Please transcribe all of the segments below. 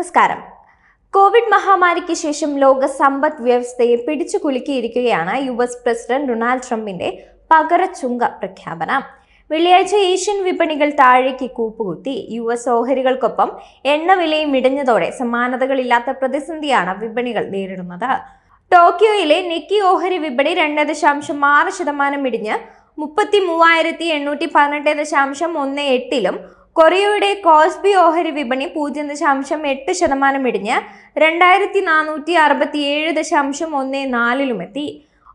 നമസ്കാരം. കോവിഡ് മഹാമാരിക്ക് ശേഷം ലോക സമ്പദ് വ്യവസ്ഥയെ പിടിച്ചു കുലുക്കിയിരിക്കുകയാണ് യു എസ് പ്രസിഡന്റ് ഡൊണാൾഡ് ട്രംപിന്റെ പകരച്ചുങ്ക പ്രഖ്യാപനം. വെള്ളിയാഴ്ച ഏഷ്യൻ വിപണികൾ താഴേക്ക് കൂപ്പുകുത്തി. യു എസ് ഓഹരികൾക്കൊപ്പം എണ്ണവിലയും ഇടഞ്ഞതോടെ സമാനതകളില്ലാത്ത പ്രതിസന്ധിയാണ് വിപണികൾ നേരിടുന്നത്. ടോക്കിയോയിലെ നെക്കി ഓഹരി വിപണി രണ്ട് ദശാംശം ആറ് ശതമാനം ഇടിഞ്ഞ് മുപ്പത്തി മൂവായിരത്തി എണ്ണൂറ്റി പതിനെട്ട് ദശാംശം ഒന്ന് എട്ടിലും കൊറിയയുടെ കോസ്ബി ഓഹരി വിപണി പൂജ്യം ദശാംശം എട്ട് ശതമാനം ഇടിഞ്ഞ് രണ്ടായിരത്തി നാനൂറ്റി അറുപത്തി ഏഴ് ദശാംശം ഒന്ന് നാലിലുമെത്തി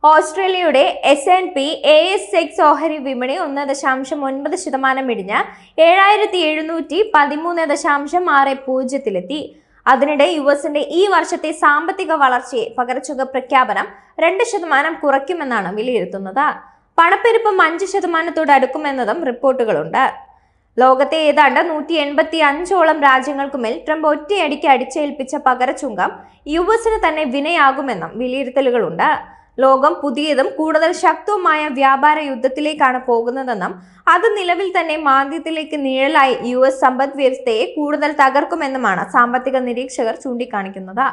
ഓസ്ട്രേലിയയുടെ S N P A S X ഓഹരി വിപണി ഒന്ന് ദശാംശം ഒൻപത് ശതമാനം ഇടിഞ്ഞ് ഏഴായിരത്തി എഴുന്നൂറ്റി പതിമൂന്ന് ദശാംശം ആറ് പൂജ്യത്തിലെത്തി അതിനിടെ യു എസിന്റെ ഈ വർഷത്തെ സാമ്പത്തിക വളർച്ചയെ പകരച്ചുക പ്രഖ്യാപനം രണ്ട് ശതമാനം കുറയ്ക്കുമെന്നാണ് വിലയിരുത്തുന്നത്. പണപ്പെരുപ്പം അഞ്ച് ശതമാനത്തോട് അടുക്കുമെന്നതും റിപ്പോർട്ടുകളുണ്ട്. ലോകത്തെ ഏതാണ്ട് നൂറ്റി എൺപത്തി അഞ്ചോളം രാജ്യങ്ങൾക്കുമേൽ ട്രംപ് ഒറ്റയടിക്ക് അടിച്ചേൽപ്പിച്ച പകരച്ചുങ്കം യു എസിന് തന്നെ വിനയാകുമെന്നും വിലയിരുത്തലുകളുണ്ട്. ലോകം പുതിയതും കൂടുതൽ ശക്തവുമായ വ്യാപാര യുദ്ധത്തിലേക്കാണ് പോകുന്നതെന്നും അത് നിലവിൽ തന്നെ മാന്ദ്യത്തിലേക്ക് നിഴലായി യു എസ് സമ്പദ് വ്യവസ്ഥയെ കൂടുതൽ തകർക്കുമെന്നുമാണ് സാമ്പത്തിക നിരീക്ഷകർ ചൂണ്ടിക്കാണിക്കുന്നത്.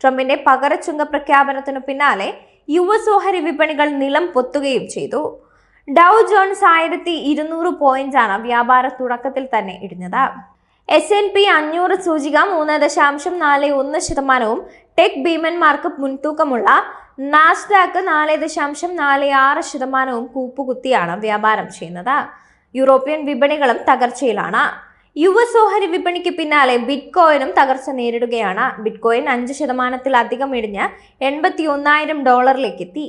ട്രംപിന്റെ പകരച്ചുങ്ക പ്രഖ്യാപനത്തിനു പിന്നാലെ യു എസ് ഓഹരി വിപണികൾ നിലം പൊത്തുകയും ചെയ്തു. ഡൗ ജോൺസ് ആയിരത്തി ഇരുന്നൂറ് പോയിന്റാണ് വ്യാപാര തുടക്കത്തിൽ തന്നെ ഇടിഞ്ഞത്. എസ് എൻ പി അഞ്ഞൂറ് സൂചിക മൂന്ന് ദശാംശം നാല് ഒന്ന് ശതമാനവും ടെക് ഭീമന്മാർക്ക് മുൻതൂക്കമുള്ള നാസ്ഡാക്ക് നാല് ദശാംശം നാല് ആറ് ശതമാനവും കൂപ്പുകുത്തിയാണ് വ്യാപാരം ചെയ്യുന്നത്. യൂറോപ്യൻ വിപണികളും തകർച്ചയിലാണ്. എസ് ഓഹരി വിപണിക്ക് പിന്നാലെ ബിറ്റ്കോയിനും തകർച്ച നേരിടുകയാണ്. ബിറ്റ്കോയിൻ അഞ്ച് ശതമാനത്തിലധികം ഇടിഞ്ഞ് എൺപത്തി ഒന്നായിരം ഡോളറിലേക്ക് എത്തി.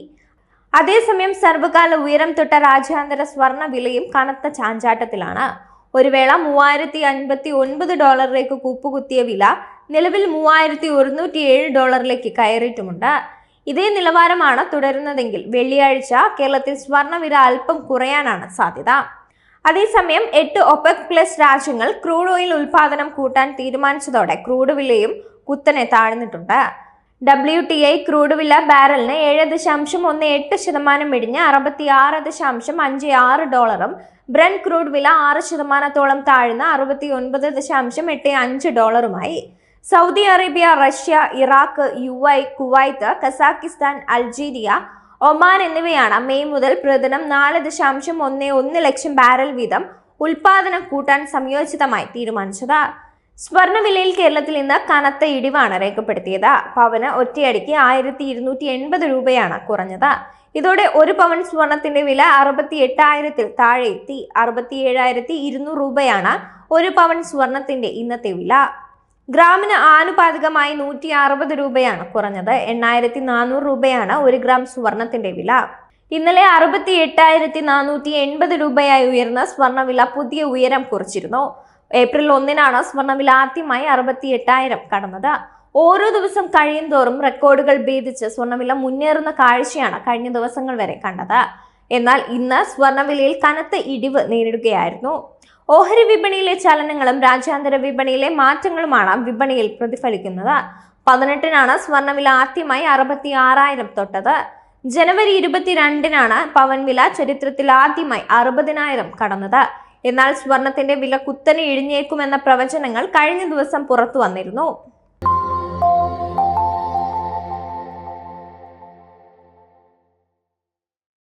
അതേസമയം സർവകാല ഉയരം തൊട്ട രാജ്യാന്തര സ്വർണ വിലയും കനത്ത ചാഞ്ചാട്ടത്തിലാണ്. ഒരു വേള മൂവായിരത്തി അൻപത്തി ഒൻപത് ഡോളറിലേക്ക് കൂപ്പുകുത്തിയ വില നിലവിൽ മൂവായിരത്തി ഒരുന്നൂറ്റി ഏഴ് ഡോളറിലേക്ക് കയറിയിട്ടുമുണ്ട്. ഇതേ നിലവാരമാണ് തുടരുന്നതെങ്കിൽ വെള്ളിയാഴ്ച കേരളത്തിൽ സ്വർണവില അല്പം കുറയാനാണ് സാധ്യത. അതേസമയം എട്ട് ഒപെക് പ്ലസ് രാജ്യങ്ങൾ ക്രൂഡ് ഓയിൽ ഉൽപാദനം കൂട്ടാൻ തീരുമാനിച്ചതോടെ ക്രൂഡ് വിലയും കുത്തനെ താഴ്ന്നിട്ടുണ്ട്. ഡബ്ല്യു ടി ഐ ക്രൂഡ് വില ബാരലിന് ഏഴ് ദശാംശം ഒന്ന് എട്ട് ശതമാനം ഇടിഞ്ഞ് അറുപത്തി ആറ് ദശാംശം അഞ്ച് ആറ് ഡോളറും. ബ്രൻ ക്രൂഡ് വില ആറ് ശതമാനത്തോളം താഴ്ന്ന് അറുപത്തി ഒൻപത് ദശാംശം എട്ട് അഞ്ച് ഡോളറുമായി. Saudi Arabia Russia Iraq U I Kuwait Kazakhstan Algeria Oman എന്നിവയാണ് മെയ് മുതൽ പ്രതിദിനം നാല് ദശാംശം ഒന്ന് ഒന്ന് ലക്ഷം ബാരൽ വീതം ഉൽപാദനം കൂട്ടാൻ സംയോജിതമായി തീരുമാനിച്ചത്. സ്വർണവിലയിൽ കേരളത്തിൽ നിന്ന് കനത്ത ഇടിവാണ് രേഖപ്പെടുത്തിയത്. പവന് ഒറ്റയടിക്ക് ആയിരത്തി ഇരുന്നൂറ്റി എൺപത് രൂപയാണ് കുറഞ്ഞത്. ഇതോടെ ഒരു പവൻ സ്വർണത്തിന്റെ വില അറുപത്തി എട്ടായിരത്തിൽ താഴെ എത്തി. അറുപത്തി ഏഴായിരത്തി ഇരുന്നൂറ് രൂപയാണ് ഒരു പവൻ സ്വർണത്തിന്റെ ഇന്നത്തെ വില. ഗ്രാമിന് ആനുപാതികമായി നൂറ്റി അറുപത് രൂപയാണ് കുറഞ്ഞത്. എണ്ണായിരത്തി നാനൂറ് രൂപയാണ് ഒരു ഗ്രാം സ്വർണത്തിന്റെ വില. ഇന്നലെ അറുപത്തി എട്ടായിരത്തി നാനൂറ്റി എൺപത് രൂപയായി ഉയർന്ന സ്വർണവില പുതിയ ഉയരം കുറിച്ചിരുന്നു. ഏപ്രിൽ ഒന്നിനാണ് സ്വർണവില ആദ്യമായി അറുപത്തി എട്ടായിരം കടന്നത്. ഓരോ ദിവസം കഴിയും തോറും റെക്കോർഡുകൾ ഭേദിച്ച് സ്വർണവില മുന്നേറുന്ന കാഴ്ചയാണ് കഴിഞ്ഞ ദിവസങ്ങൾ വരെ കണ്ടത്. എന്നാൽ ഇന്ന് സ്വർണവിലയിൽ കനത്ത ഇടിവ് നേരിടുകയായിരുന്നു. ഓഹരി വിപണിയിലെ ചലനങ്ങളും രാജ്യാന്തര വിപണിയിലെ മാറ്റങ്ങളുമാണ് വിപണിയിൽ പ്രതിഫലിക്കുന്നത്. പതിനെട്ടിനാണ് സ്വർണവില ആദ്യമായി അറുപത്തി ആറായിരം തൊട്ടത്. ജനുവരി ഇരുപത്തിരണ്ടിനാണ് പവൻ വില ചരിത്രത്തിൽ ആദ്യമായി അറുപതിനായിരം കടന്നത്. എന്നാൽ സ്വർണത്തിന്റെ വില കുത്തനെ ഇഴിഞ്ഞേക്കുമെന്ന പ്രവചനങ്ങൾ കഴിഞ്ഞ ദിവസം പുറത്തു വന്നിരുന്നു.